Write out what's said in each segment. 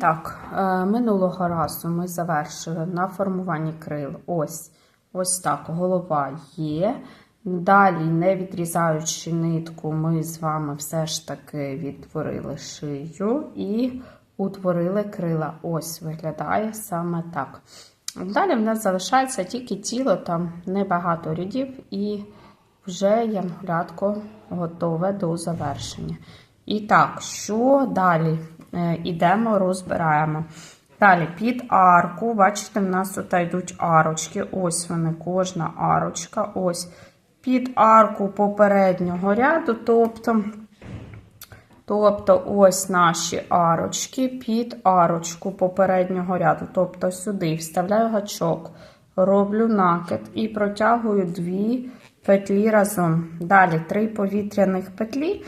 так, е, минулого разу ми завершили на формуванні крил. Ось, ось так, голова є. Далі, не відрізаючи нитку, ми з вами все ж таки відтворили шию і утворили крила. Ось виглядає саме так. Далі в нас залишається тільки тіло, там небагато рядів, і вже янголятко готове до завершення. І так, що далі? Е, Ідемо, розбираємо. Далі під арку, бачите, в нас тут йдуть арочки. Ось вони, кожна арочка. Ось під арку попереднього ряду, тобто, тобто ось наші арочки під арочку попереднього ряду. Тобто сюди вставляю гачок, роблю накид і протягую дві петлі разом. Далі три повітряних петлі.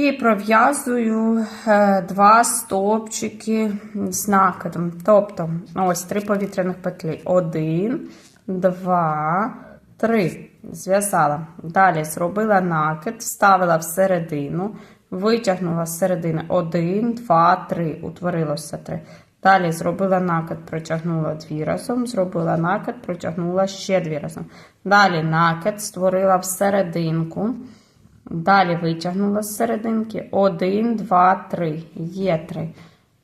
І пров'язую е, два стовпчики з накидом. Тобто, ось три повітряних петлі. Один, два, три. Зв'язала. Далі зробила накид, вставила всередину, витягнула з середини. Один, два, три. Утворилося три. Далі зробила накид, протягнула дві разом, зробила накид, протягнула ще дві разом. Далі накид, створила всерединку. Далі витягнула з серединки. 1, 2, 3. Є 3.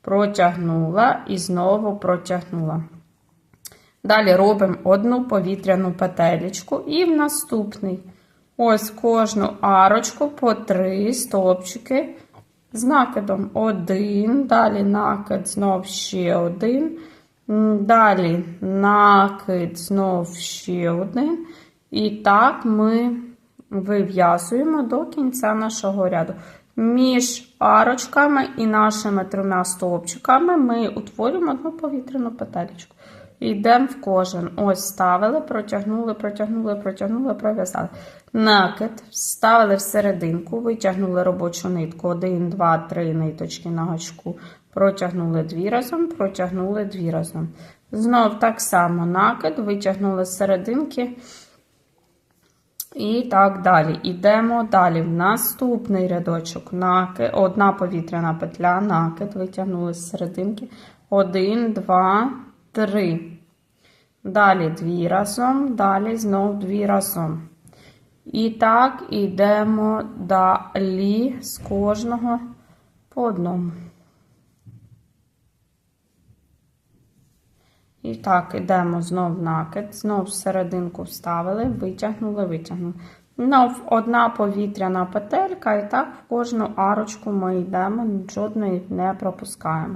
Протягнула і знову протягнула. Далі робимо одну повітряну петелечку і в наступний. Ось кожну арочку по 3 стовпчики з накидом. Один. Далі накид, знов ще один. Далі накид, знов ще один. І так ми вив'язуємо до кінця нашого ряду. Між арочками і нашими трьома стовпчиками ми утворюємо одну повітряну петелечку. Йдемо в кожен. Ось ставили, протягнули, протягнули, протягнули, пров'язали. Накид, вставили в серединку, витягнули робочу нитку. 1, 2, 3 ниточки на гачку. Протягнули дві разом, протягнули дві разом. Знов так само накид, витягнули з серединки. І так далі. Ідемо далі. В наступний рядочок. Накид, одна повітряна петля, накид, витягнули з серединки. Один, два, три. Далі дві разом, далі знов дві разом. І так ідемо далі з кожного по одному. І так, йдемо знов накид, знов серединку вставили, витягнули, витягнули. Знов одна повітряна петелька, і так в кожну арочку ми йдемо, жодної не пропускаємо.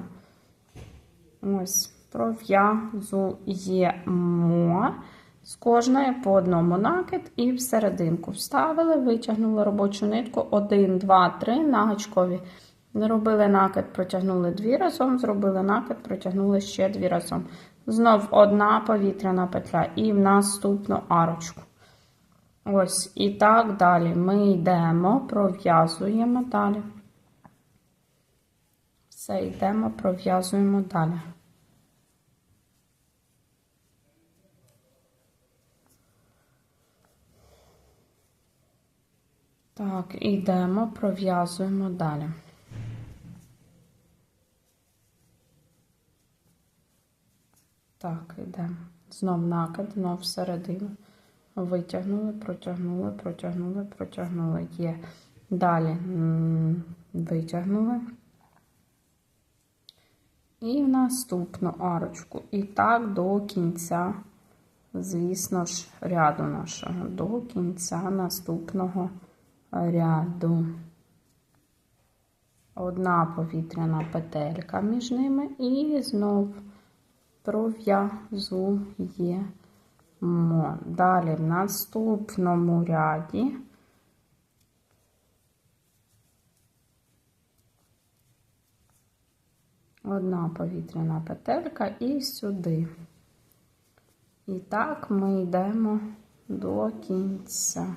Ось, пров'язуємо з кожної по одному накид і в серединку вставили, витягнули робочу нитку 1, 2, 3 на гачкові. Робили накид, протягнули дві разом, зробили накид, протягнули ще дві разом. Знов одна повітряна петля і в наступну арочку. Ось, і так далі. Ми йдемо, пров'язуємо далі. Все, йдемо, пров'язуємо далі. Так, йдемо, пров'язуємо далі. Так, йдемо. Знов накид, знов всередину. Витягнули, протягнули, протягнули, протягнули. Є. Далі витягнули. І в наступну арочку. І так до кінця, звісно ж, ряду нашого. До кінця наступного ряду. Одна повітряна петелька між ними і знов пров'язуємо. Далі в наступному ряді одна повітряна петелька і сюди. І так ми йдемо до кінця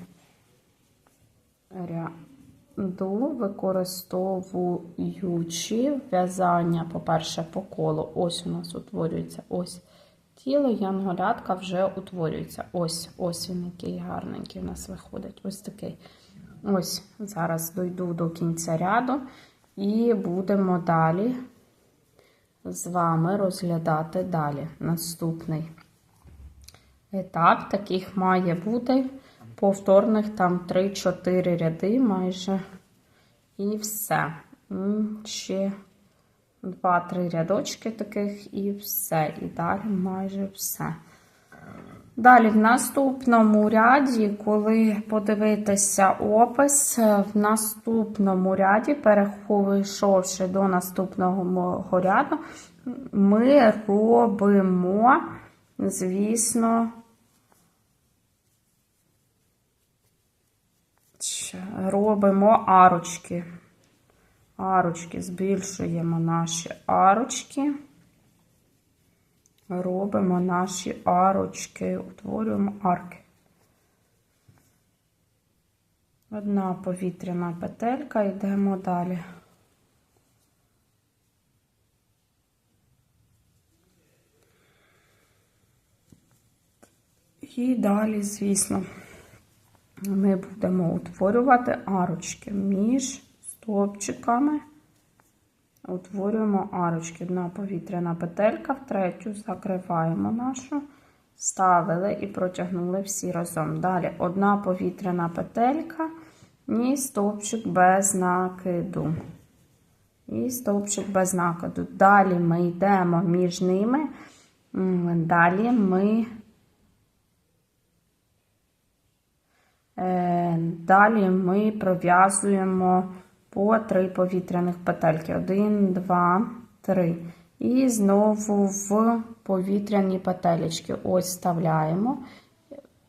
ряду використовуючи в'язання, по-перше, по колу. Ось у нас утворюється ось тіло, янголятка вже утворюється. Ось ось він, який гарненький у нас виходить. Ось такий. Ось, зараз дойду до кінця ряду і будемо далі з вами розглядати далі. Наступний етап таких має бути повторних там 3-4 ряди майже. І все. Ще 2-3 рядочки таких і все. І далі майже все. Далі, в наступному ряді, коли подивитися опис, в наступному ряді, перейшовши до наступного ряду, ми робимо, звісно, Ще робимо арочки. Арочки, збільшуємо наші арочки. Робимо наші арочки, утворюємо арки. Одна повітряна петелька, йдемо далі. І далі, звісно, ми будемо утворювати арочки між стовпчиками. Утворюємо арочки. Одна повітряна петелька, в третю закриваємо нашу, ставили і протягнули всі разом. Далі одна повітряна петелька і стовпчик без накиду. І стовпчик без накиду. Далі ми йдемо між ними. Далі ми далі ми пров'язуємо по три повітряних петельки. Один, два, три. І знову в повітряні петелечки. Ось вставляємо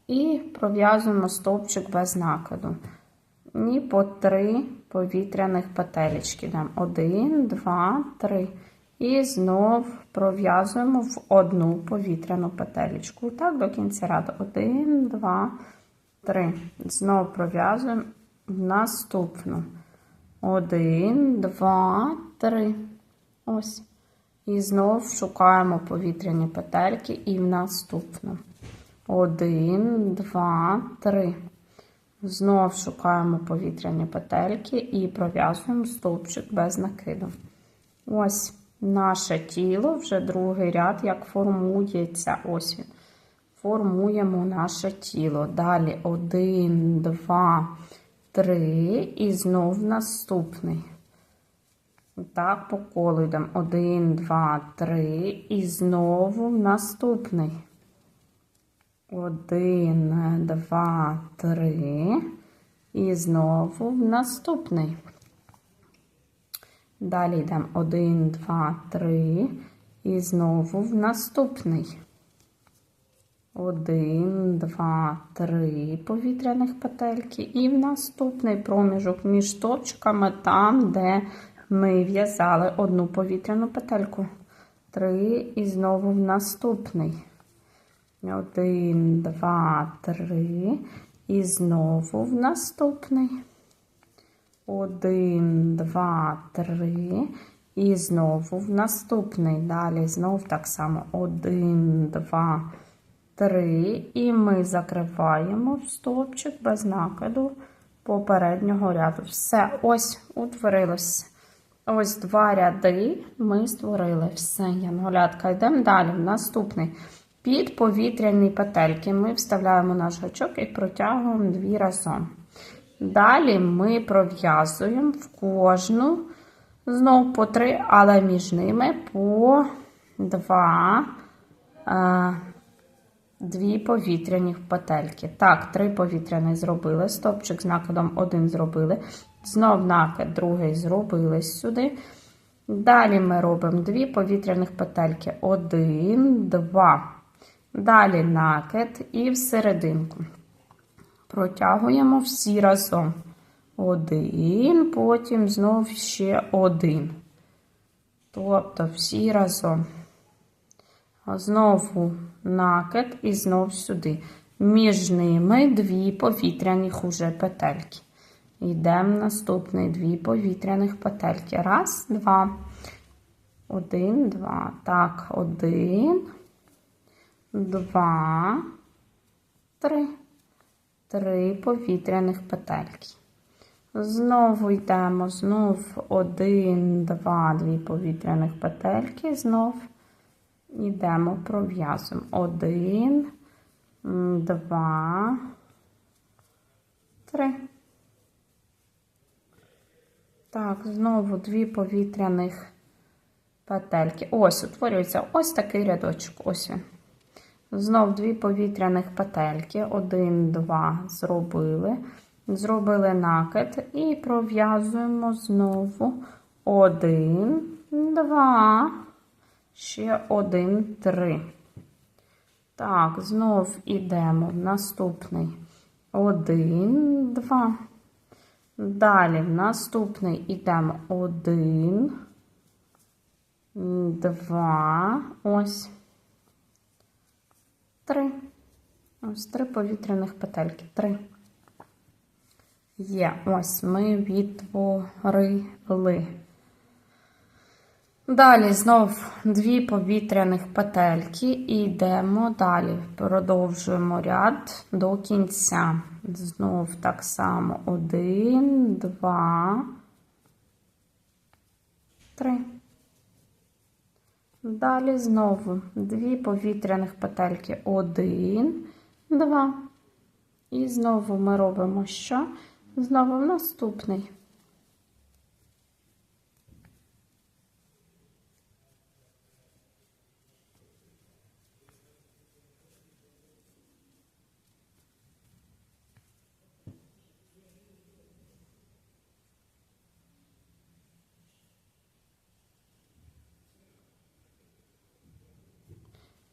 і пров'язуємо стовпчик без накиду. І по три повітряних петелечки. Один, два, три. І знов пров'язуємо в одну повітряну петелечку. Так, до кінця ряду. Один, два, три. 3. Знову пров'язуємо наступну. 1, 2, 3. Ось. І знов шукаємо повітряні петельки і в наступну. 1, 2, 3. Знов шукаємо повітряні петельки і пров'язуємо стовпчик без накиду. Ось наше тіло, вже другий ряд, як формується. Ось він формуємо наше тіло. Далі один, два, три і знов наступний. Так, по колу йдемо. Один, два, три і знову наступний. Один, два, три. І знову наступний. Далі йдемо один, два, три. І знову в наступний. Один, два, три повітряних петельки. І в наступний проміжок між топчиками, там, де ми в'язали одну повітряну петельку. Три, і знову в наступний. Один, два, три. І знову в наступний. Один, два, три. І знову в наступний. Далі знов так само. Один, два, три. 3, і ми закриваємо стовпчик без накиду попереднього ряду. Все, ось утворилося. Ось два ряди ми створили. Все, янголятка. Йдемо далі. Наступний. Під повітряні петельки ми вставляємо наш гачок і протягуємо дві разом. Далі ми пров'язуємо в кожну, знову по три, але між ними по два. Дві повітряні петельки. Так, три повітряні зробили. Стопчик з накидом один зробили. Знов накид, другий зробили сюди. Далі ми робимо дві повітряних петельки. Один, два. Далі накид і всерединку. Протягуємо всі разом. Один, потім знов ще один. Тобто всі разом. Знову накид і знов сюди. Між ними дві повітряних уже петельки. Йдемо наступний дві повітряних петельки. Раз, два. Один, два. Так, один, два, три. Три повітряних петельки. Знову йдемо, знов один, два, дві повітряних петельки, знов йдемо, пров'язуємо. Один, два, три. Так, знову дві повітряних петельки. Ось, утворюється ось такий рядочок. Ось він. Знов дві повітряних петельки. Один, два зробили. Зробили накид і пров'язуємо знову один, два, ще один, три. Так, знов ідемо в наступний один, два. Далі в наступний ідемо один, два, ось, три. Ось три повітряних петельки. Три. Є, ось ми відтворили. Далі знов дві повітряних петельки і йдемо далі. Продовжуємо ряд до кінця. Знов так само один, два, три. Далі знову дві повітряних петельки. Один, два. І знову ми робимо що? Знову наступний.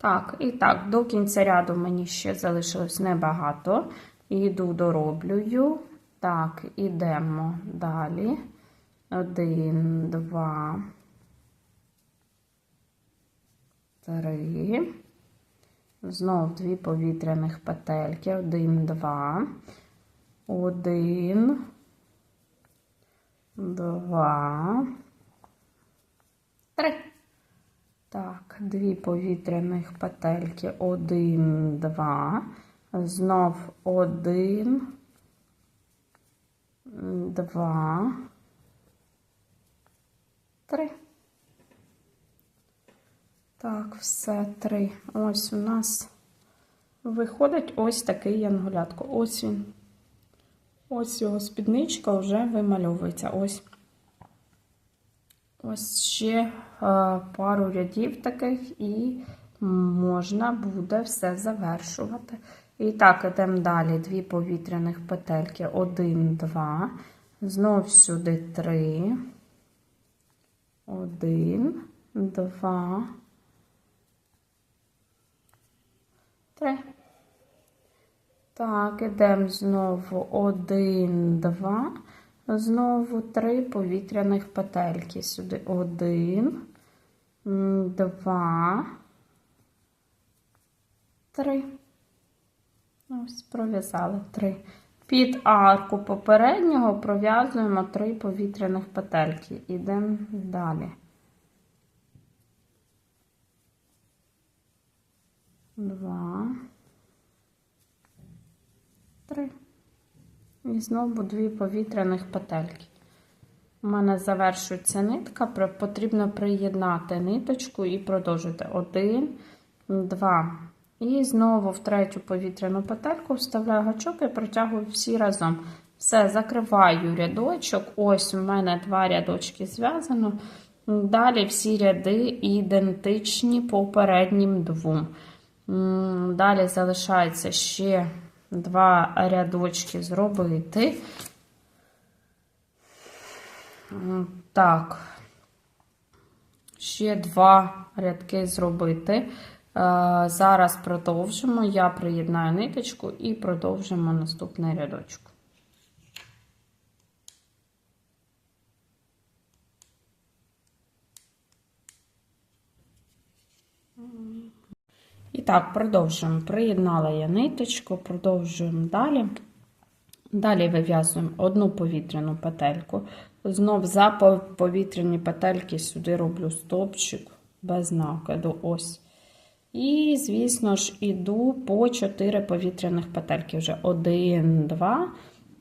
Так, і так, до кінця ряду мені ще залишилось небагато. Йду дороблюю. Так, ідемо далі. Один, два, три. Знов дві повітряних петельки. Один, два. Один, два, три. Так, дві повітряних петельки. Один, два. Знов один, два, три. Так, все три. Ось у нас виходить ось такий янголятко. Ось він. Ось його спідничка вже вимальовується. Ось. Ось ще е, пару рядів таких, і можна буде все завершувати. І так, ідемо далі. Дві повітряних петельки. Один, два. Знов сюди три. Один, два. Три. Так, ідемо знову один, два. Знову три повітряних петельки. Сюди один, два, три. Ось, пров'язали три. Під арку попереднього пров'язуємо три повітряних петельки. Ідемо далі. Два. Три. І знову дві повітряних петельки. У мене завершується нитка, потрібно приєднати ниточку і продовжити. Один, два. І знову в третю повітряну петельку вставляю гачок і протягую всі разом. Все, закриваю рядочок. Ось у мене два рядочки зв'язано. Далі всі ряди ідентичні попереднім двом. Далі залишається ще два рядочки зробити. Так, ще два рядки зробити. Е, зараз продовжимо. Я приєднаю ниточку і продовжимо наступний рядочок. І так, продовжуємо. Приєднала я ниточку, продовжуємо далі. Далі вив'язуємо одну повітряну петельку. Знов за повітряні петельки сюди роблю стопчик без накиду. Ось. І, звісно ж, іду по 4 повітряних петельки. Вже 1, 2,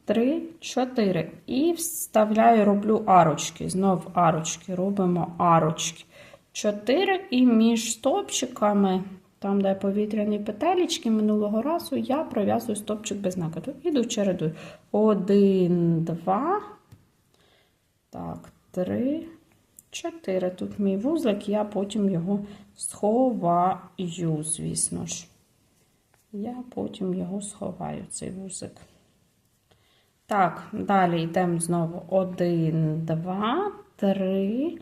три, чотири. І вставляю, роблю арочки. Знов арочки. Робимо арочки. Чотири. І між стопчиками, там, де повітряні петелечки минулого разу, я пров'язую стопчик без накиду. Іду чередую. Один, два. Так, три, чотири. Тут мій вузлик, я потім його сховаю, звісно ж. Я потім його сховаю, цей вузик. Так, далі йдемо знову. Один, два, три,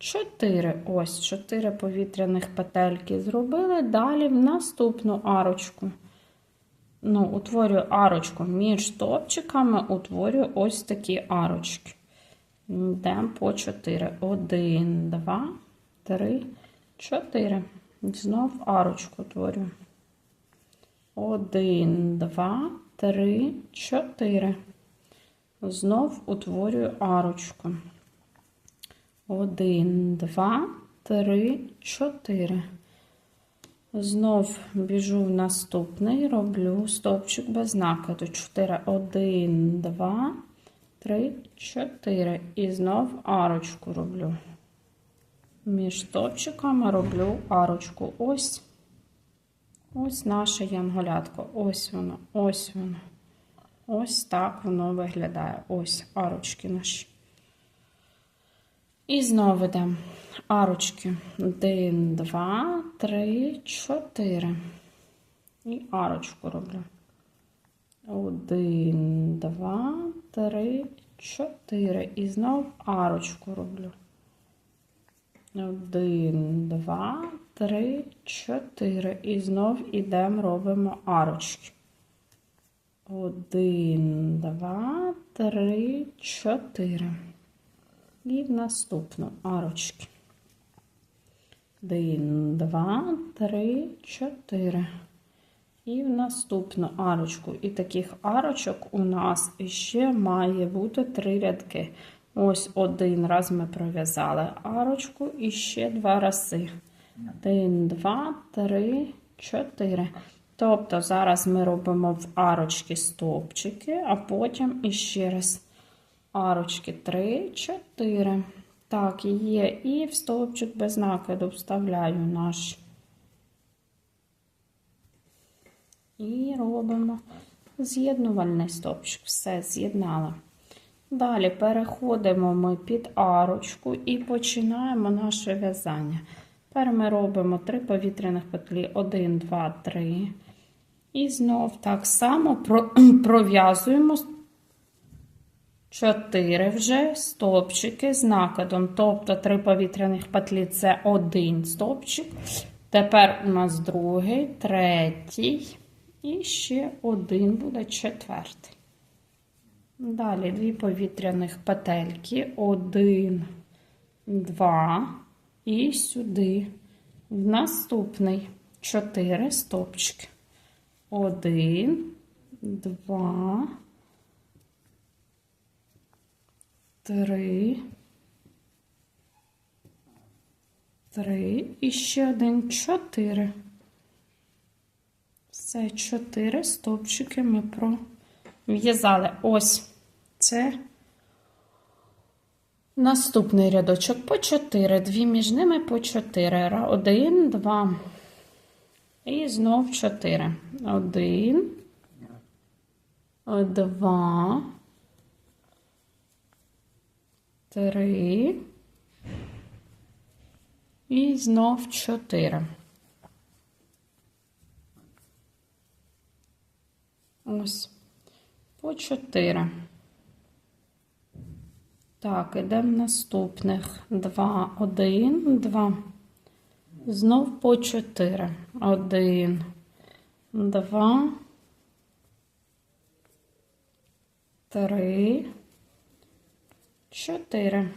чотири. Ось, чотири повітряних петельки зробили. Далі в наступну арочку. Ну, утворюю арочку між стопчиками, утворюю ось такі арочки. Йдемо по 4. 1, 2, 3, 4. Знов арочку утворюю. 1, 2, 3, 4. Знов утворюю арочку. 1, 2, 3, 4. Знов біжу в наступний, роблю стовпчик без накиду. 4, 1, 2, 3, 4. І знов арочку роблю. Між стовпчиками роблю арочку. Ось. Ось наше янголятко. Ось воно, ось воно. Ось так воно виглядає. Ось арочки наші. І знову йдемо. Арочки. Один, два, три, чотири. І арочку роблю. Один, два, три, чотири. І знов арочку роблю. Один, два, три, чотири. І знов ідемо, робимо арочки. Один, два, три, чотири. І в наступну арочки. Один, два, три, чотири. І в наступну арочку. І таких арочок у нас ще має бути три рядки. Ось один раз ми пров'язали арочку і ще два рази. Один, два, три, чотири. Тобто зараз ми робимо в арочки стовпчики, а потім іще раз арочки 3, 4. Так, є. І в стовпчик без накиду вставляю наш. І робимо з'єднувальний стовпчик. Все, з'єднала. Далі переходимо ми під арочку і починаємо наше в'язання. Тепер ми робимо 3 повітряних петлі, 1, 2, 3. І знов так само пров'язуємо 4 вже стовпчики з накидом. Тобто 3 повітряних петлі це один стовпчик. Тепер у нас другий, третій. І ще один буде четвертий. Далі дві повітряних петельки. Один, два. І сюди. В наступний 4 стовпчики. Один, два, три, три і ще один чотири. Все чотири стовпчики ми пров'язали. Ось це наступний рядочок по чотири. Дві між ними по чотири. Один, два. І знов чотири. Один, два, три. І знов чотири. Ось. По чотири. Так, ідемо наступних. Два, один, два. Знов по 4. 1, 2, 3, 4.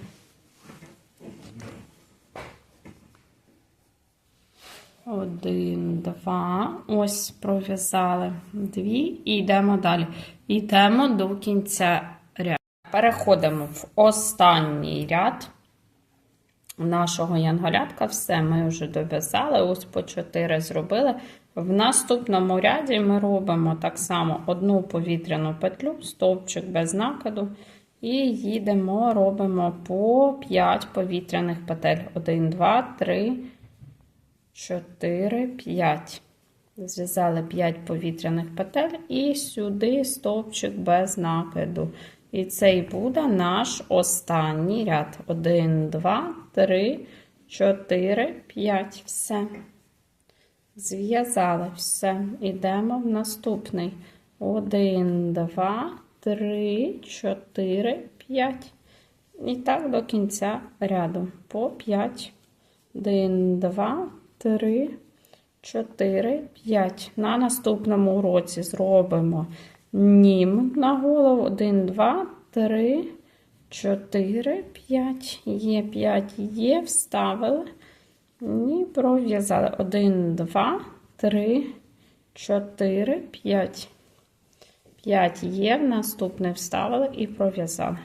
Один, два. Ось пров'язали дві і йдемо далі. Йдемо до кінця ряду. Переходимо в останній ряд нашого янголятка все ми вже дов'язали, ось по 4 зробили. В наступному ряді ми робимо так само одну повітряну петлю, стовпчик без накиду, і їдемо, робимо по 5 повітряних петель. 1, 2, 3, 4, 5. Зв'язали 5 повітряних петель і сюди стовпчик без накиду. І це і буде наш останній ряд. 1, 2, 3, 4, 5. Все. Зв'язали все. Ідемо в наступний. 1, 2, 3, 4, 5. І так до кінця ряду. По 5. 1, 2, 3, 4, 5. На наступному уроці зробимо нім на голову. 1, 2, 3, 4, 5. Є 5, є, вставили. І пров'язали. 1, 2, 3, 4, 5. 5 є, наступне вставили і пров'язали.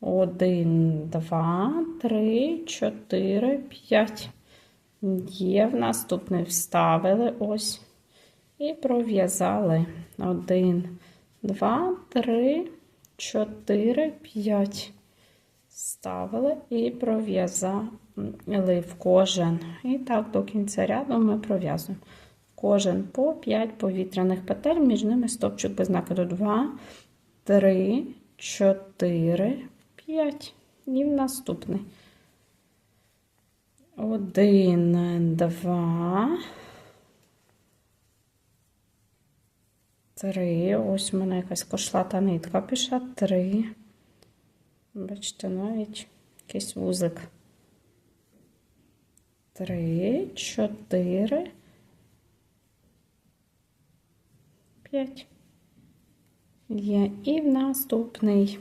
1, 2, 3, 4, 5. Є, наступне вставили ось. І пров'язали. 1, 2, 3, 4, 5. Ставили і пров'язали в кожен. І так до кінця ряду ми пров'язуємо. Кожен по 5 повітряних петель, між ними стопчик без накиду 2, 3, 4, 5. І в наступний. 1, 2, 3. Ось у мене якась кошлата нитка пішла. 3. Бачите, навіть якийсь вузик. 3, 4, 5. Є. І в наступний.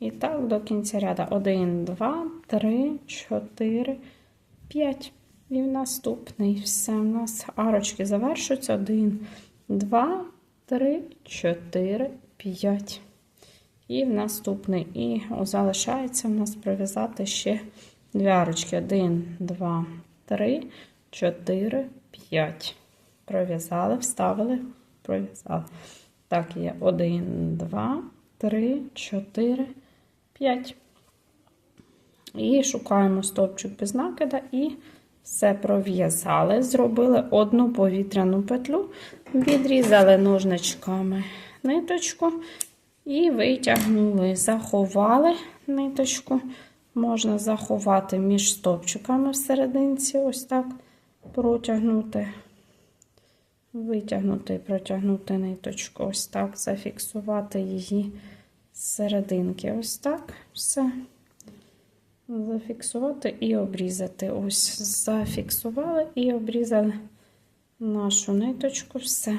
І так, до кінця ряду. 1, 2, 3, 4, 5. І в наступний. Все, у нас арочки завершуються. 1, 2, 3, 4, 5. І в наступний. І залишається в нас пров'язати ще дві арочки. 1, 2, 3, 4, 5. Пров'язали, вставили, пров'язали. Так, є 1, 2, 3, 4, 5. І шукаємо стовпчик без накида і все пров'язали. Зробили одну повітряну петлю, відрізали ножничками ниточку і витягнули, заховали ниточку. Можна заховати між стовпчиками всерединці, ось так протягнути, витягнути і протягнути ниточку, ось так, зафіксувати її з серединки. Ось так, все. Зафіксувати і обрізати. Ось, зафіксували і обрізали нашу ниточку, все.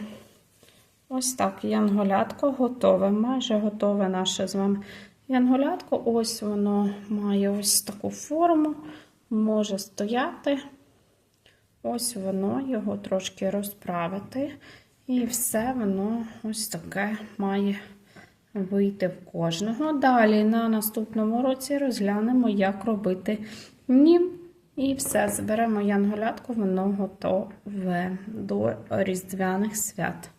Ось так, янголятко готове, майже готове наше з вами янголятко. Ось воно має ось таку форму, може стояти. Ось воно його трошки розправити. І все воно ось таке має вийти в кожного. Далі на наступному році розглянемо, як робити нім. І все, зберемо янголятку, воно готове до різдвяних свят.